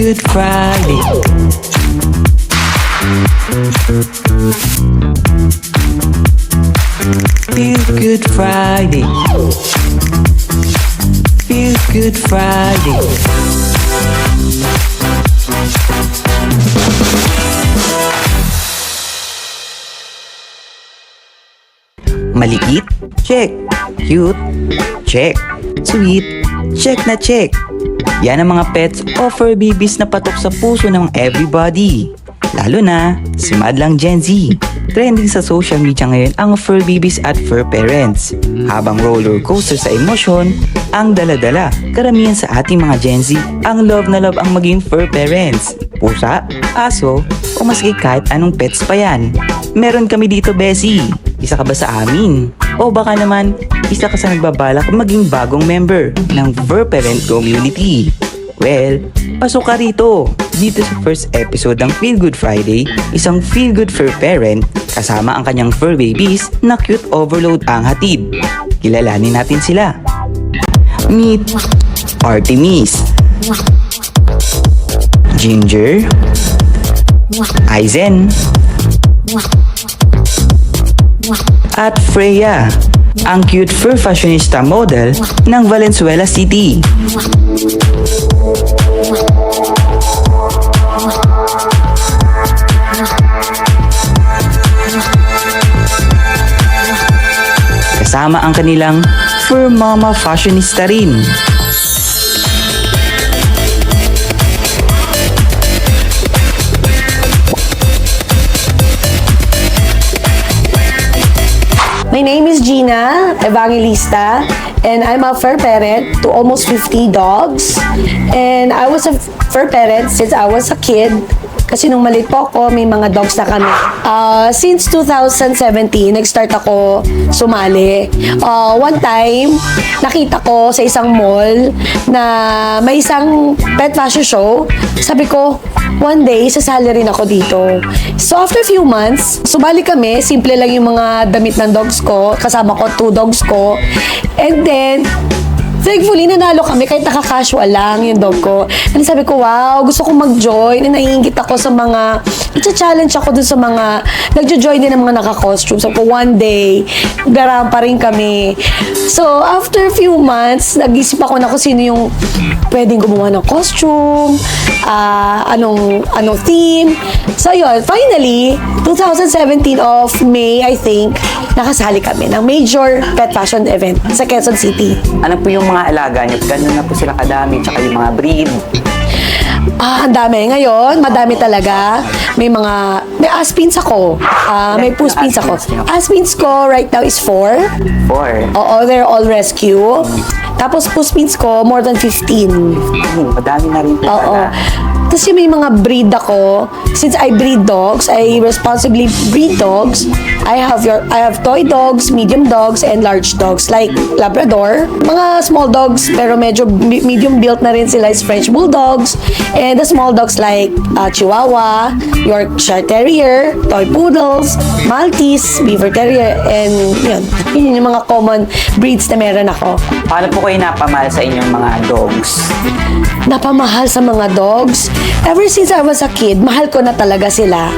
Good Friday. Feel Good Friday. Feel Good Friday. Maliit? Check. Cute? Check. Sweet? Check na check. Yan ang mga pets o fur babies na patok sa puso ng everybody. Lalo na si Madlang Gen Z. Trending sa social media ngayon ang fur babies at fur parents. Habang roller coaster sa emosyon, ang daladala. Karamihan sa ating mga Gen Z, ang love na love ang maging fur parents. Pusa, aso, o maski kahit anong pets pa yan. Meron kami dito, Bessie. Isa ka ba sa amin? O baka naman, isa ka sa nagbabalak maging bagong member ng Fur Parent Community. Well, pasok ka rito. Dito sa first episode ng Feel Good Friday, isang Feel Good Fur Parent kasama ang kanyang fur babies na cute overload ang hatid. Kilalanin natin sila. Meet Artemis Ginger Aizen at Freya, ang cute fur fashionista model ng Valenzuela City. Kasama ang kanilang fur mama fashionista rin. My name is Gina Evangelista, and I'm a fur parent to almost 50 dogs. And I was a fur parent since I was a kid. Kasi nung maliit po ako, may mga dogs na kami. Ah, since 2017, nag-start ako sumali. Ah, one time, nakita ko sa isang mall na may isang pet fashion show. Sabi ko, one day, sasali rin ako dito. So, after few months, sumali kami. Simple lang yung mga damit ng dogs ko. Kasama ko, two dogs ko. And then, Thankfully, nanalo kami kahit naka-casual lang yung dog ko. And sabi ko, wow, gusto ko mag-join. And naiingit ako sa mga, ita-challenge ako dun sa mga, nagjo-join din ng mga naka-costume. Sabi ko, one day, garam pa rin kami. So, after a few months, nag-isip ako na kung sino yung pwedeng gumawa ng costume, ah, anong, anong theme. So, yun, finally, 2017 of May, I think, nakasali kami ng major pet fashion event sa Quezon City. Ano po yung mga alaga niyo? Gano'n na po sila kadami, tsaka yung mga breed. Ah, ang dami. Ngayon, madami talaga. May mga, may aspins ako. Ah, may puspins ako. aspins ko right now is four. Four. Oo, they're all rescue. Tapos puspins ko, more than 15. Ay, madami na rin po Oo. pala. Tapos yung may mga breed ako, since I breed dogs, I responsibly breed dogs. I have your I have toy dogs, medium dogs, and large dogs like Labrador. Mga small dogs pero medyo me- medium built na rin sila is French Bulldogs. And the small dogs like uh, Chihuahua, Yorkshire Terrier, Toy Poodles, Maltese, Beaver Terrier, and yun. Yun yung mga common breeds na meron ako. Paano po kayo napamahal sa inyong mga dogs? Napamahal sa mga dogs. Ever since I was a kid, mahal ko na talaga sila.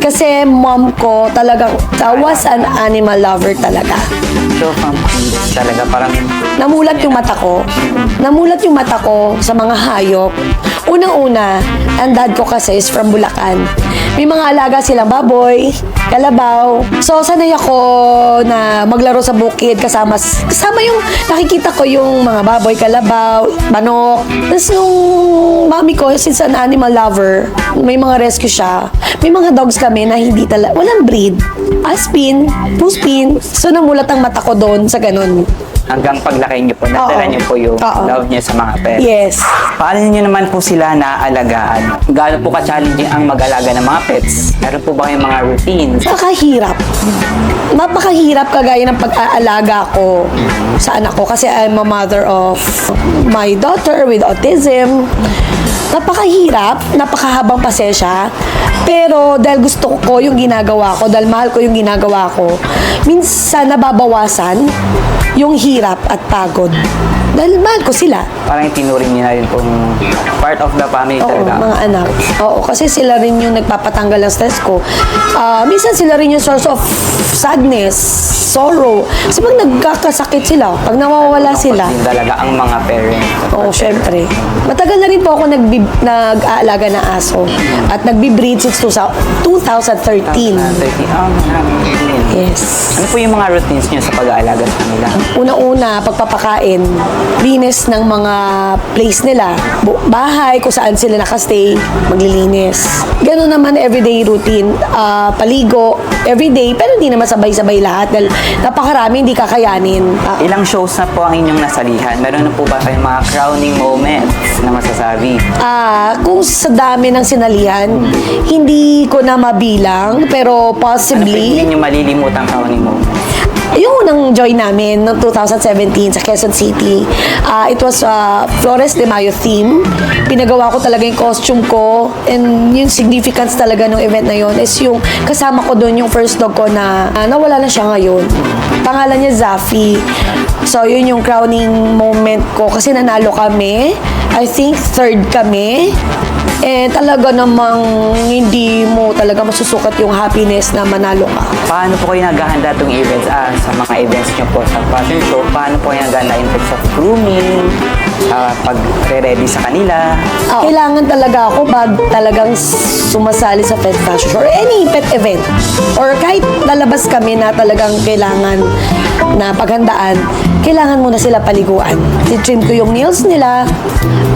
Kasi mom ko talagang uh, was an animal lover talaga. So, from kids talaga parang Namulat yung mata ko. Namulat yung mata ko sa mga hayop. Unang-una, ang dad ko kasi is from Bulacan. May mga alaga silang baboy, kalabaw. So, sanay ako na maglaro sa bukid kasama, kasama yung nakikita ko yung mga baboy, kalabaw, manok. Tapos nung mami ko, since an animal lover, may mga rescue siya. May mga dogs kami na hindi talaga, walang breed. Aspin, puspin. So, namulat ang mata ko doon sa ganun. Hanggang paglaki niyo po, natala Oo. niyo po yung Oo. love niyo sa mga pets. Yes. Paano niyo naman po sila naaalagaan? Gaano po ka-challenging ang mag-alaga ng mga pets? Meron po ba kayong mga routines? Napakahirap. Napakahirap kagaya ng pag-aalaga ko sa anak ko kasi I'm a mother of my daughter with autism. Napakahirap, napakahabang pasensya. Pero dahil gusto ko yung ginagawa ko, dahil mahal ko yung ginagawa ko, minsan nababawasan yung hirap at pagod. Dahil mahal ko sila. Parang itinuring niyo na rin pong part of the family Oo, talaga. mga anak. Oo, kasi sila rin yung nagpapatanggal ng stress ko. Ah, minsan sila rin yung source of sadness, sorrow. Kasi pag nagkakasakit sila, pag nawawala sila, Din talaga ang mga parents. Oo, syempre. Matagal na rin po ako nag nag-aalaga ng aso. At nagbi-breed since 2000 2013. 30, ah, maraming din. Yes. Ano po yung mga routines niyo sa pag-aalaga sa kanila? Una-una, pagpapakain, linis ng mga place nila, bahay, kung saan sila nakastay, maglilinis. Ganun naman everyday routine, Ah, paligo, everyday, pero hindi naman sabay-sabay lahat dahil napakarami, hindi kakayanin. Ah, Ilang shows na po ang inyong nasalihan? Meron na po ba kayong mga crowning moments na masasabi? Ah, kung sa dami ng sinalihan, hindi ko na mabilang, pero Ano po possibly, yung hindi nyo malilimutan crowning moments? Yung unang join namin noong 2017 sa Quezon City, ah, it was uh, Flores de Mayo theme. Pinagawa ko talaga yung costume ko and yung significance talaga ng event na yon is yung kasama ko doon yung first dog ko na ah, nawala na siya ngayon. Pangalan niya Zafi. So, yun yung crowning moment ko kasi nanalo kami. I think third kami. Eh, talaga namang hindi mo talaga masusukat yung happiness na manalo ka. Paano po kayo naghahanda itong events? Ah, sa mga events nyo po sa fashion show, paano po kayo naghahanda in terms of grooming, ah, pag-ready sa kanila? Kailangan talaga ako pag talagang sumasali sa pet fashion show or any pet event. Or kahit lalabas kami na talagang kailangan na paghandaan, kailangan muna sila paliguan. I-trim ko yung nails nila.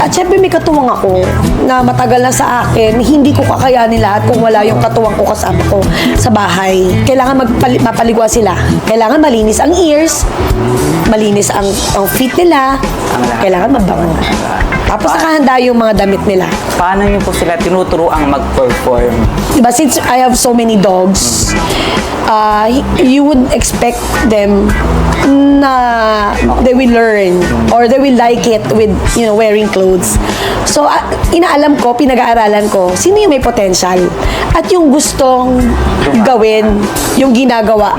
At syempre may katuwang ako na matagal na sa akin, hindi ko kakayanin lahat kung wala yung katuwang ko kasama ko sa bahay. Kailangan magpali- mapaliguan sila. Kailangan malinis ang ears, malinis ang, ang feet nila, kailangan mabango. Tapos nakahanda yung mga damit nila. Paano nyo po sila tinuturoang mag-perform? Diba, since I have so many dogs, uh, you would expect them na they will learn or they will like it with, you know, wearing clothes. So, ah, inaalam ko, pinag-aaralan ko, sino yung may potential at yung gustong gawin, yung ginagawa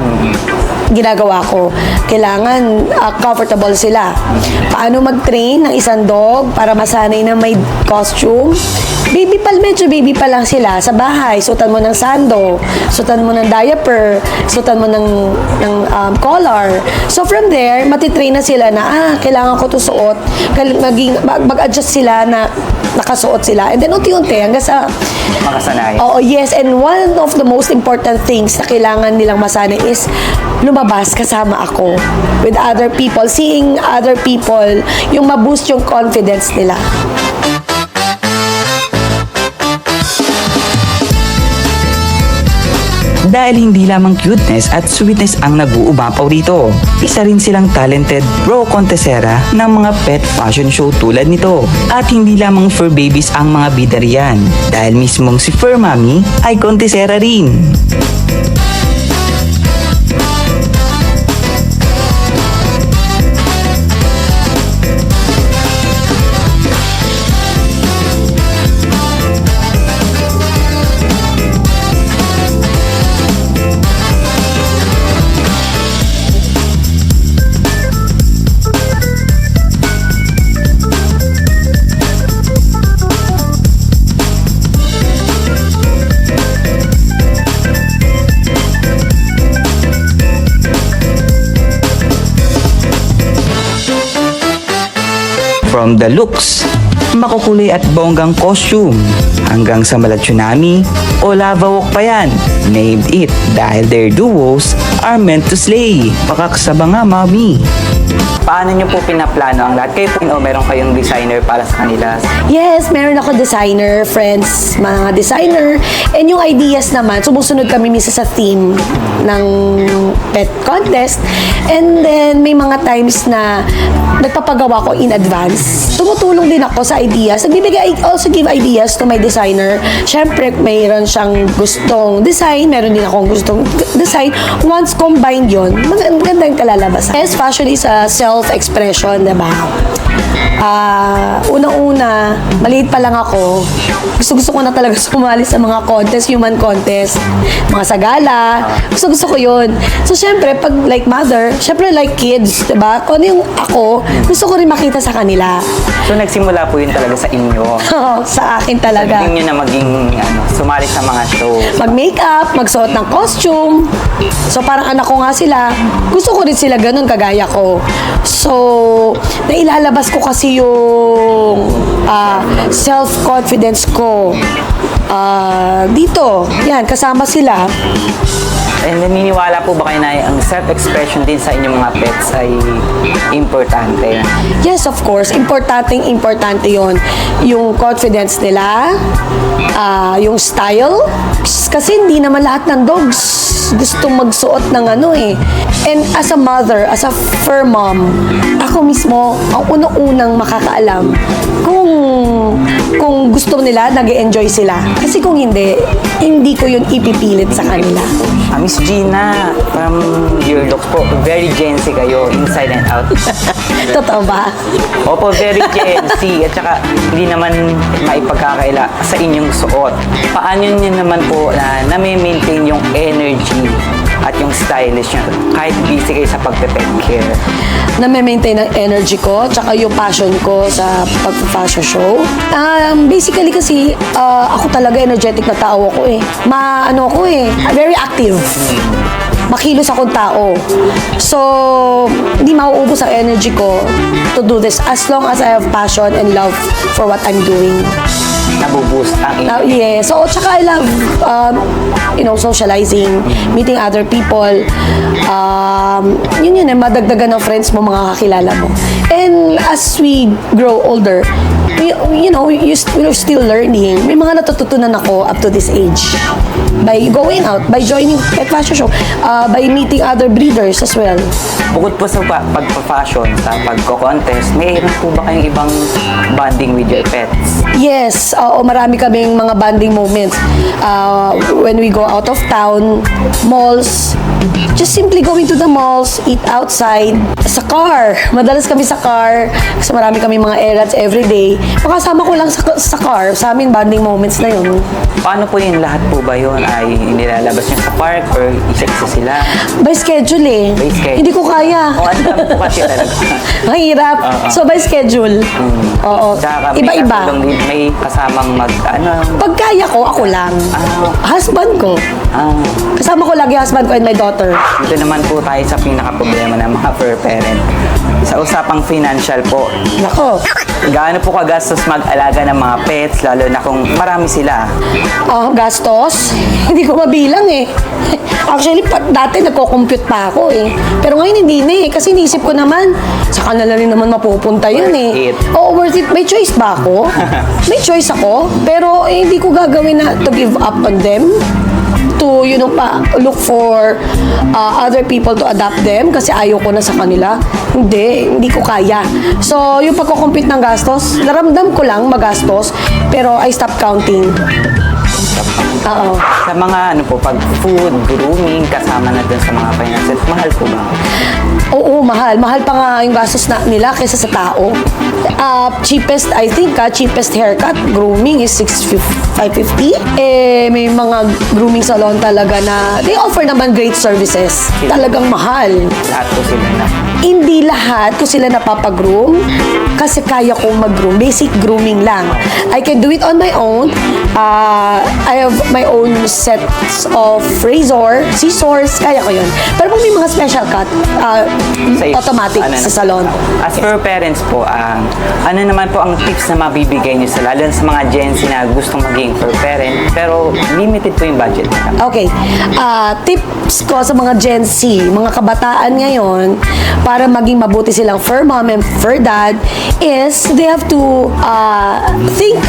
ginagawa ko. Kailangan ah, comfortable sila. Paano mag-train ng isang dog para masanay na may costume? Baby pa, medyo baby pa lang sila sa bahay. Sutan mo ng sando, sutan mo ng diaper, sutan mo ng, ng um, collar. So from there, matitrain na sila na, ah, kailangan ko to suot. Maging, mag- mag-adjust sila na nakasuot sila. And then unti-unti hanggang sa Makasanay? Oo, yes. And one of the most important things na kailangan nilang masanay is lumabas kasama ako with other people. Seeing other people, yung ma-boost yung confidence nila. Dahil hindi lamang cuteness at sweetness ang nag-uumapaw dito. Isa rin silang talented pro contesera ng mga pet fashion show tulad nito. At hindi lamang fur babies ang mga bida. Dahil mismong si Fur Mami ay contesera rin. From the looks, makukulay at bonggang costume, hanggang sa mala tsunami o lava walk pa yan. Named it dahil their duos are meant to slay. Pakaksaba nga, mami. Paano nyo po pinaplano ang lahat? Kayo po o meron kayong designer para sa kanila? Yes, meron ako designer, friends, mga designer. And yung ideas naman, sumusunod kami misa sa theme ng pet contest. And then, may mga times na nagpapagawa ko in advance. Tumutulong din ako sa ideas. Nagbibigay, I also give ideas to my designer. Siyempre, mayroon siyang gustong design, meron din akong gustong design. Once combined yon maganda yung kalalabasan. Yes, fashion is a self self-expression, diba? Ah, unang-una, maliit pa lang ako. Gusto-gusto ko na talaga sumali sa mga contest, human contest, mga sagala. Gusto-gusto ko yun. So, syempre, pag like mother, syempre like kids, diba? Kung ano yung ako, gusto ko rin makita sa kanila. So nagsimula po yun talaga sa inyo. sa akin talaga. Hindi nyo na maging ano, sumali sa mga show. mag-makeup, magsuot ng costume. So parang anak ko nga sila. Gusto ko rin sila ganun kagaya ko. So, nailalabas ko kasi yung ah, self-confidence ko. Ah, dito, yan, kasama sila. And naniniwala po ba kayo na ang self-expression din sa inyong mga pets ay importante? Yes, of course. Importanteng importante yon Yung confidence nila, ah, yung style. Kasi hindi naman lahat ng dogs gusto magsuot ng ano eh. And as a mother, as a fur mom, ako mismo, ang unang-unang makakaalam kung kung gusto nila, nag enjoy sila. Kasi kung hindi, hindi ko yun ipipilit sa kanila. Ah, Miss Gina, from your looks po, very Gen Z kayo, inside and out. Totoo ba? Opo, very Gen Z. At saka, hindi naman maipagkakaila sa inyong suot. Paano nyo naman po na nami-maintain yung energy at yung stylish nyo kahit busy kayo sa pagpe-pet care? na maintain ang energy ko, tsaka yung passion ko sa pag-fashion show. Um, basically kasi, uh, ako talaga energetic na tao ako eh. Ma, ano ako eh, very active. Makilos akong tao. So, hindi mauubos ang energy ko to do this as long as I have passion and love for what I'm doing. Nabuboost ang Uh, inyong yeah. So, tsaka I love, um, you know, socializing, meeting other people. Um, yun yun eh, madagdagan ng friends mo, mga kakilala mo. And as we grow older, we, you know, you, st- still learning. May mga natututunan ako up to this age. By going out, by joining pet fashion show, uh, by meeting other breeders as well. Bukod po sa pa- pagpa-fashion, sa pagko-contest, may po ba kayong ibang bonding with your pets? Yes, oo, marami kaming mga bonding moments. Uh, when we go out of town, malls, just simply going to the malls, eat outside, sa car. Madalas kami sa car, kasi marami kami mga errands every day. Makasama ko lang sa, sa car, sa amin bonding moments na yun. Paano po yung lahat po ba yun ay nilalabas nyo sa park or isa-isa sila? By schedule eh. By schedule. Hindi ko kaya. O, ang dami po kasi talaga. Mahirap. So by schedule. Oo. Tsaka may Iba-iba. katulong din, may kasamang mag, ano, Pag kaya ko, ako lang. Husband ko. Ah, Kasama ko lagi husband ko and my daughter. Dito naman po tayo sa pinaka-problema ng mga fur parent. Sa usapang financial po, Nako. gaano po kagastos mag-alaga ng mga pets, lalo na kung marami sila? Ah, gastos? Hindi ko mabilang eh. Actually, pa, dati nagko-compute pa ako eh. Pero ngayon hindi na eh. Kasi inisip ko naman, sa kanila rin naman mapupunta yun eh. it. Oo, worth it. May choice ba ako? May choice ako. Pero eh, hindi ko gagawin na to give up on them to you know pa look for uh, other people to adopt them kasi ayaw ko na sa kanila. Hindi hindi ko kaya. So yung pagko-compute ng gastos naramdam ko lang magastos pero I stop counting Oo. Sa mga ano po, pag food, grooming, kasama na dun sa mga finances, mahal po ba? Oo, mahal. Mahal pa nga yung gastos na nila kaysa sa tao. Ah, cheapest, I think, ah, cheapest haircut, grooming is 650. Eh, may mga grooming salon talaga na they offer naman great services. Talagang mahal. Lahat po sila na. Hindi lahat ko sila napapag-groom kasi kaya kong mag-groom. Basic grooming lang. I can do it on my own. Uh, I have my own sets of razor, scissors, kaya ko yun. Pero kung may mga special cut, uh, automatic ano sa salon. As for parents po, ang ano naman po ang tips na mabibigay niyo sa lalo sa mga Gen Z na gustong maging fur parent, pero limited po yung budget. Okay. Ah, tips ko sa mga Gen Z, mga kabataan ngayon, para maging mabuti silang fur mom and fur dad, is they have to uh, think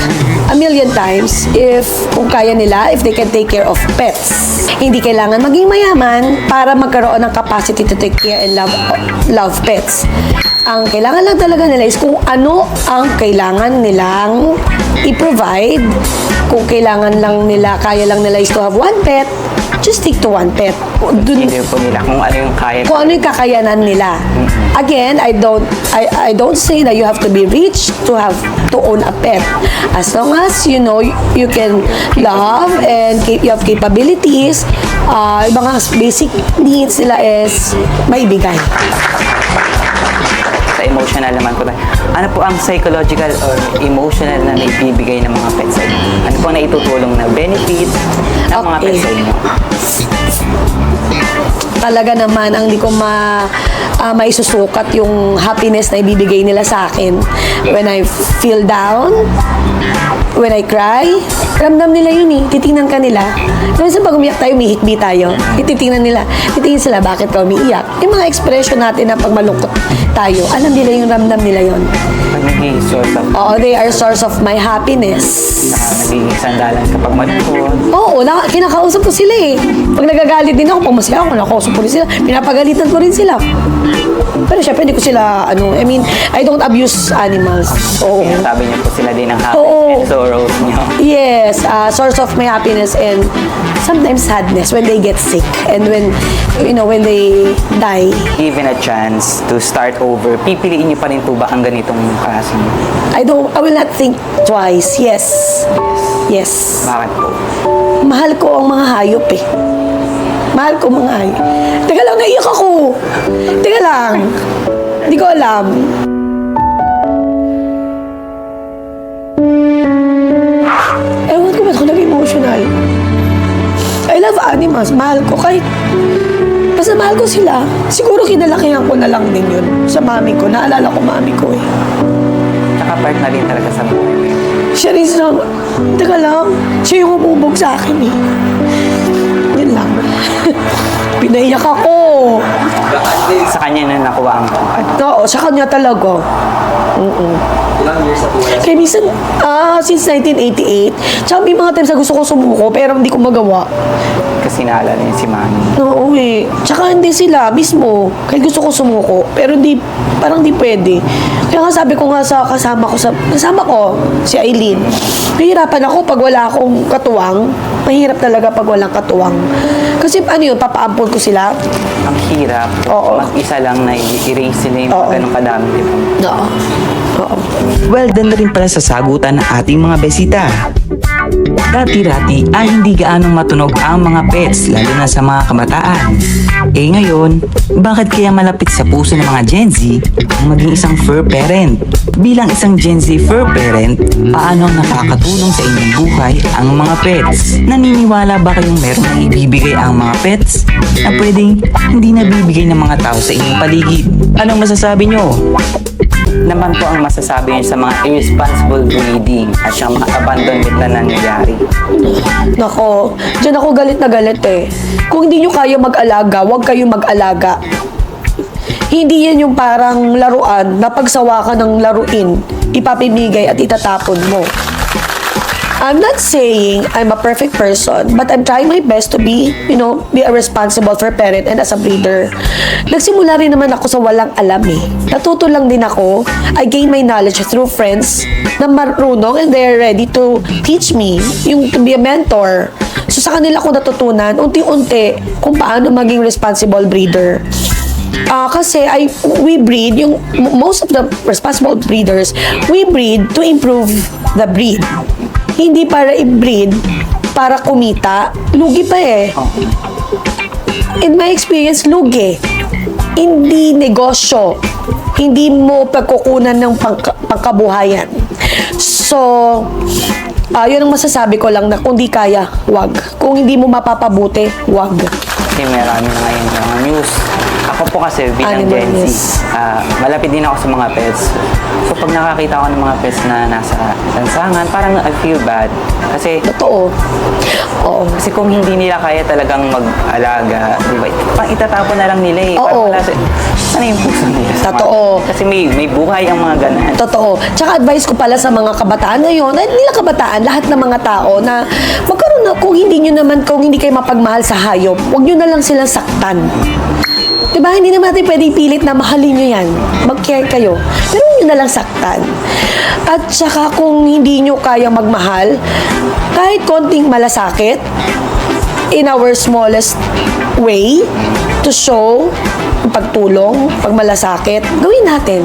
a million times if kung kaya nila, if they can take care of pets. Hindi kailangan maging mayaman para magkaroon ng capacity to take care and love love pets. Ang kailangan lang talaga nila is kung ano ang kailangan nilang i-provide. Kung kailangan lang nila, kaya lang nila is to have one pet, just stick to one pet. Dun, Hindi po nila kung ano yung kaya. kung ano yung kakayanan nila. again, I don't I, I don't say that you have to be rich to have to own a pet. As long as you know you, you can love and keep, you have capabilities, uh, yung mga basic needs nila is maibigay. Emotional naman po tayo. Ano po ang psychological or emotional na naibibigay ng mga pets sa inyo? Ano po ang naitutulong na benefit ng mga pets sa inyo? talaga naman ang di ko ma ah, maisusukat yung happiness na ibibigay nila sa akin. When I feel down when I cry ramdam nila yun eh. Titingnan ka nila. Minsan pag umiyak tayo umihikbi tayo. Ititingnan nila. Titingin sila bakit ka umiiyak? Yung mga expression natin na pag malungkot tayo. Alam nila yung ramdam nila yon Pag naging source of oo they are source of my happiness na naging sandalan kapag malungkot. Oo, na, kinakausap ko sila eh. Pag nagagalit din ako, pag masaya ako, nakausap ko rin sila. Pinapagalitan ko rin sila. Pero syempre, hindi ko sila, ano, I mean, I don't abuse animals. Oo. Sinasabi niyo po sila din ang happiness Oo. and sorrows niyo. Yes, uh, source of my happiness and sometimes sadness when they get sick and when, you know, when they die. Given a chance to start over, pipiliin niyo pa rin po ba ang ganitong klaseng? I don't, I will not think twice. Yes. Yes. Bakit po? Mahal ko ang mga hayop eh. Mahal ko mga hayop. Teka lang, naiyak ako. Teka lang. Hindi ko alam. Ewan ko ba't ako nag-emotional. I love animals. Mahal ko kahit Basta mahal ko sila. Siguro kinalakihan ko na lang din yun sa mami ko. Naalala ko mami ko eh. Tsaka part na rin talaga sa buhay. Siya rin sa... Teka lang, siya yung umubog sa akin eh. Yun lang. Pinaiyak ako. Sa kanya na nakuha ang Oo, sa kanya talaga. Mm-mm. Kaya minsan, ah, since 1988, tsaka may mga times na gusto ko sumuko, pero hindi ko magawa. kasi naalala niya si mami. Oo eh. Tsaka hindi sila mismo. Kaya gusto ko sumuko. Pero hindi, parang hindi pwede. Kaya nga sabi ko nga sa kasama ko, sa, kasama ko, si Aileen, nahihirapan ako pag wala akong katuwang. Mahirap talaga pag walang katuwang. Kasi ano yun, papaampol ko sila. Ang hirap. Oo. Mag-isa lang na i-erase nila yung Oo. ganong kadami. di ba? Oo. Oo. Well done na rin pala sa sagutan ng ating mga besita. Dati-dati ay hindi gaanong matunog ang mga pets lalo na sa mga kabataan. Eh ngayon, bakit kaya malapit sa puso ng mga Gen Z ang maging isang fur parent? Bilang isang Gen Z fur parent, paano nakakatulong sa inyong buhay ang mga pets? Naniniwala ba kayong meron na ibibigay ang mga pets na pwedeng hindi nabibigay ng mga tao sa inyong paligid? Anong masasabi nyo? Naman po ang masasabi niyo sa mga irresponsible breeding at yung mga abandonment na nangyayari. Nako, dyan ako galit na galit eh. Kung hindi nyo kaya mag-alaga, huwag kayong mag-alaga. Hindi yan yung parang laruan na pagsawa ka ng laruin, ipapimigay at itatapon mo. I'm not saying I'm a perfect person, but I'm trying my best to be, you know, be a responsible for parent and as a breeder. Nagsimula rin naman ako sa walang alam eh. Natuto lang din ako. I gain my knowledge through friends na marunong and they're ready to teach me, yung to be a mentor. So sa kanila ko natutunan, unti-unti, kung paano maging responsible breeder. Ah, kasi I we breed yung most of the responsible breeders, we breed to improve the breed. Hindi para i-breed para kumita. Lugi pa eh. In my experience, lugi. Hindi negosyo. Hindi mo pagkukunan ng pangka- pangkabuhayan. So, ah, yun ang masasabi ko lang na kung di kaya, wag. Kung hindi mo mapapabuti, wag. Kasi marami na ngayon news. Ako po kasi bilang Animal Gen Z, ah, malapit din ako sa mga pets. So pag nakakita ko ng mga pets na nasa lansangan, parang I feel bad. Kasi Totoo. Oo. kasi kung hindi nila kaya talagang mag-alaga, di ba? Pang itatapon na lang nila eh. Oo. Parang wala sa, ano yung puso nila? sa mga- Totoo. Kasi may, may buhay ang mga ganan. Totoo. Tsaka advice ko pala sa mga kabataan ngayon, ay nila kabataan, lahat ng mga tao na magkaroon na, kung hindi nyo naman, kung hindi kayo mapagmahal sa hayop, huwag nyo na lang silang saktan. Diba? Hindi naman natin pwedeng pilit na mahalin nyo yan. Mag-care kayo. Pero nyo na lang saktan. At saka kung hindi nyo kaya magmahal, kahit konting malasakit, in our smallest way, to show pagtulong, pagmalasakit, gawin natin.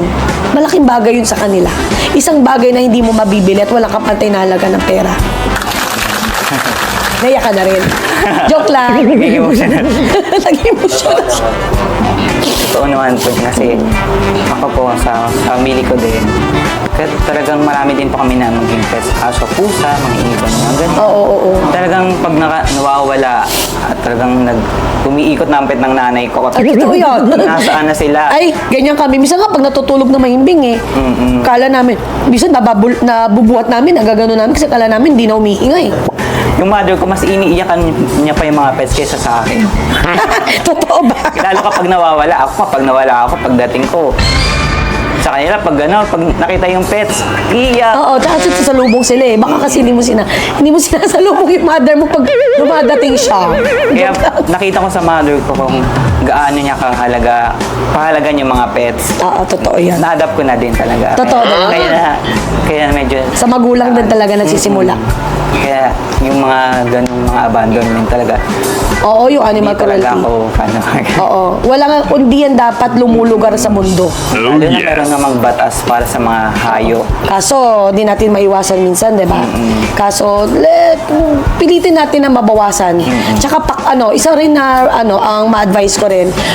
Malaking bagay yun sa kanila. Isang bagay na hindi mo mabibili at walang kapantay na halaga ng pera. Naya ka na rin. Joke lang. Nag-emotional. Nag-emotional siya. Totoo naman po kasi ako po sa family ko din. Kaya talagang marami din po kami na maging pets. Aso, pusa, mga ibon, mga ganun. Oo, oo, oo. Talagang pag naka, nawawala at talagang nag, umiikot na ang pet ng nanay ko. Ay, totoo yun. Nasaan na sila? Ay, ganyan kami. Minsan nga, pag natutulog na mahimbing eh. Kala namin, minsan nababul, nabubuhat namin, nagagano namin kasi kala namin hindi na umiingay. Yung mother ko, mas iniiyakan niya pa yung mga pets kaysa sa akin. Totoo ba? Lalo kapag nawawala ako, kapag nawala ako, pagdating ko. Sa kanila, pag gano'n, pag nakita yung pets, iiyak. Oo, tsaka sa salubong sila eh. Baka kasi hindi mo sina, hindi mo sinasalubong yung mother mo pag dumadating siya. Kaya nakita ko sa mother ko kung gaano niya kahalaga, kahalaga yung mga pets. Oo, totoo yan. Na-adapt ko na din talaga. Totoo Kaya, ba? kaya, kaya medyo... Sa magulang din talaga nagsisimula. Kaya yung mga ganung mga abandonment talaga, Oo, yung hindi animal talaga cruelty. ako ano. Oo. Wala nga, kundi yan dapat lumulugar sa mundo. Lalo na meron nga magbatas para sa mga hayo. Kaso, di natin maiwasan minsan, di ba? Kaso, let, pilitin natin na mabawasan. Tsaka, pak, ano, isa rin na, ano, ang ma-advise ko rin,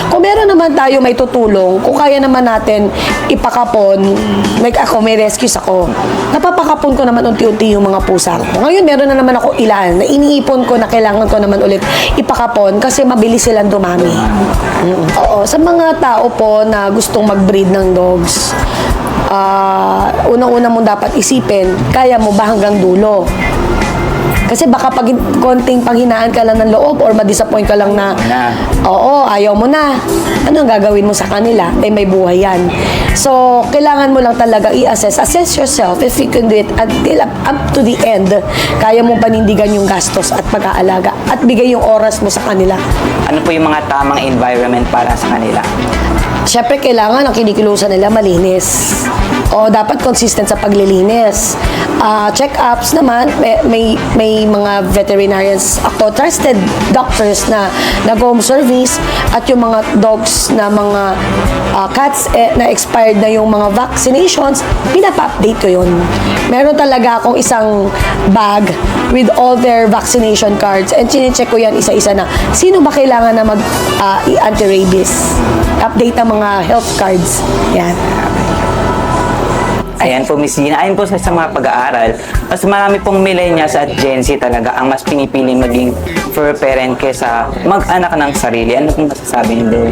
kung meron naman tayo may tutulong, kung kaya naman natin ipakapon, like ako, may rescues ako, napapakapon ko naman unti-unti yung mga pusa ko. Ngayon, meron na naman ako ilan, na iniipon ko na kailangan ko naman ulit ipakapon kasi mabilis silang dumami. Mm. Oo, sa mga tao po na gustong mag-breed ng dogs, ah, unang-una mo dapat isipin, kaya mo ba hanggang dulo? Kasi baka pag konting panghinaan ka lang ng loob or ma-disappoint ka lang na, Na. oo, ayaw mo na. Ano ang gagawin mo sa kanila? Eh, may buhay yan. So, kailangan mo lang talaga i-assess. Assess yourself if you can do it until up, up to the end. Kaya mo panindigan yung gastos at pag-aalaga at bigay yung oras mo sa kanila. Ano po yung mga tamang environment para sa kanila? Siyempre, kailangan ang kinikilusan nila malinis. O dapat consistent sa paglilinis. Ah, check-ups naman, may, may, may mga veterinarians ako, trusted doctors na nag-home service at yung mga dogs na mga ah, cats eh, na expired na yung mga vaccinations, pinapa-update ko yun. Meron talaga akong isang bag with all their vaccination cards and chinecheck ko yan isa-isa na sino ba kailangan na mag ah, i-anti-rabies update ang mga health cards yan Ayan po, Miss Gina. Ayon po sa, sa mga pag-aaral, mas marami pong millennials at Gen Z talaga ang mas pinipili maging fur parent kesa mag-anak ng sarili. Ano pong masasabi niyo doon?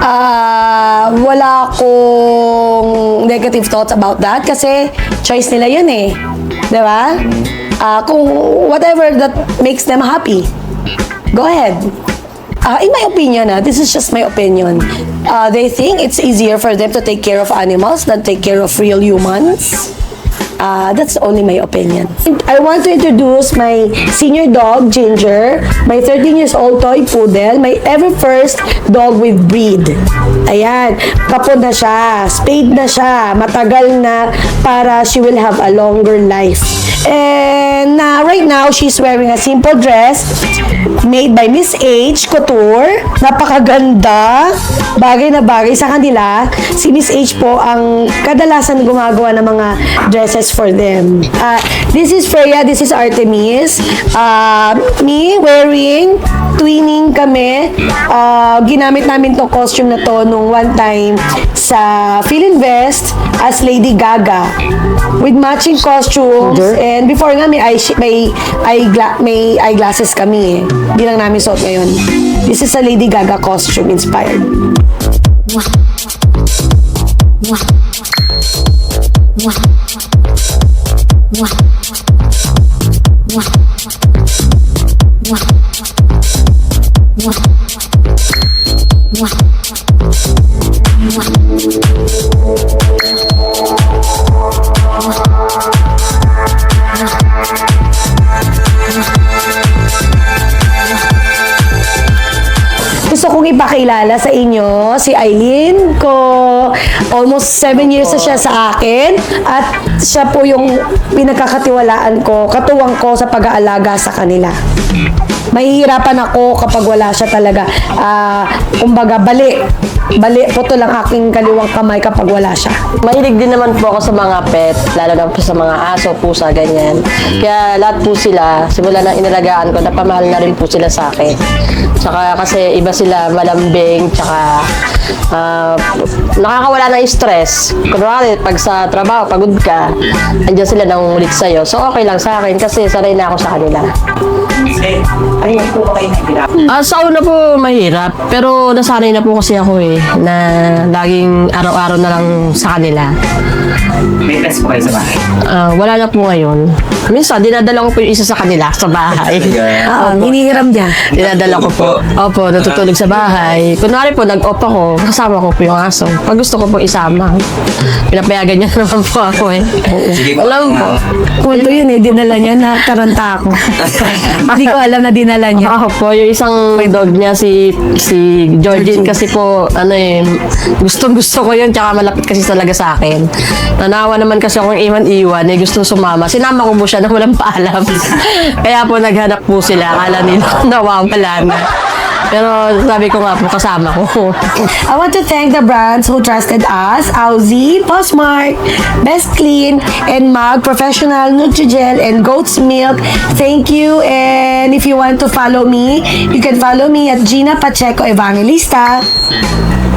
Ah, wala akong negative thoughts about that kasi choice nila yun eh. Di ba? Ah, kung whatever that makes them happy, go ahead. Ah, in my opinion, ah, this is just my opinion. Ah, they think it's easier for them to take care of animals than take care of real humans. Ah, that's only my opinion. I want to introduce my senior dog, Ginger, my 13 years old toy poodle, my ever first dog with breed. Ayan, kapon na siya, spayed na siya, matagal na para she will have a longer life. And uh, right now, she's wearing a simple dress made by Miss H Couture. Napakaganda. Bagay na bagay sa kanila. Si Miss H po ang kadalasan gumagawa ng mga dresses for them. Uh, this is Freya, this is Artemis. Uh, me wearing twinning kami. Uh, ginamit namin tong costume na to nung one time sa Philinvest as Lady Gaga with matching costumes and before nga may eye may eye may eyeglasses kami eh. Hindi lang namin suot ngayon. This is a Lady Gaga costume inspired. Gusto kong ipakilala sa inyo si Eileen ko. Almost seven years na siya sa akin at siya po yung pinagkakatiwalaan ko, katuwang ko sa pag-aalaga sa kanila. mahihirapan ako kapag wala siya talaga. Ah, kumbaga, bali. Bali, puto lang aking kaliwang kamay kapag wala siya. Mahilig din naman po ako sa mga pet, lalo na po sa mga aso, pusa, ganyan. Kaya lahat po sila, simula na inalagaan ko, napamahal na rin po sila sa akin. Tsaka kasi iba sila malambing, tsaka ah, nakakawala ng stress. Kunwari, pag sa trabaho, pagod ka, andyan sila nangungulit sa'yo. So, okay lang sa akin kasi sanay na ako sa kanila. Ay, po kayo nahihirap? Ah, sa una po mahirap, pero nasanay na po kasi ako eh, na laging araw-araw na lang sa kanila. May pets po kayo sa bahay. Ah, wala na po ngayon. Minsan, dinadala ko po yung isa sa kanila sa bahay. Oo, hinihiram niya. dinadala ko po. Opo, natutulog sa bahay. Kunwari po, nag-off ako, kasama ko po yung aso. Pag gusto ko po isama, pinapayagan niya naman po ako eh. Sige po. Alam po. Kwento yun eh, dinala niya, nakaranta ako. Hindi ko alam na dinala niya. Ako po, yung isang dog niya, si si Georgine, kasi po, ano eh, gustong gusto ko yun, tsaka malapit kasi talaga sa akin. Nanawa naman kasi akong iwan-iwan, eh, gustong sumama. Sinama ko po siya na walang paalam. Kaya po naghanap po sila, akala nila nawawala na. Pero sabi ko nga po, kasama ko. I want to thank the brands who trusted us, Aussie, Postmark, Best Clean, and Mag, Professional, Nutrigel, and Goat's Milk. Thank you. And if you want to follow me, you can follow me at Gina Pacheco Evangelista.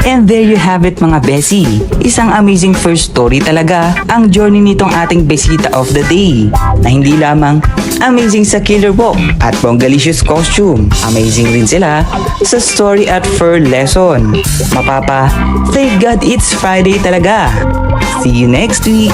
And there you have it mga Bessie. Isang amazing first story talaga ang journey nitong ating besita of the day. Na hindi lamang amazing sa killer walk at bongalicious costume. Amazing rin sila sa story at fur lesson. Mapapa, thank God it's Friday talaga. See you next week.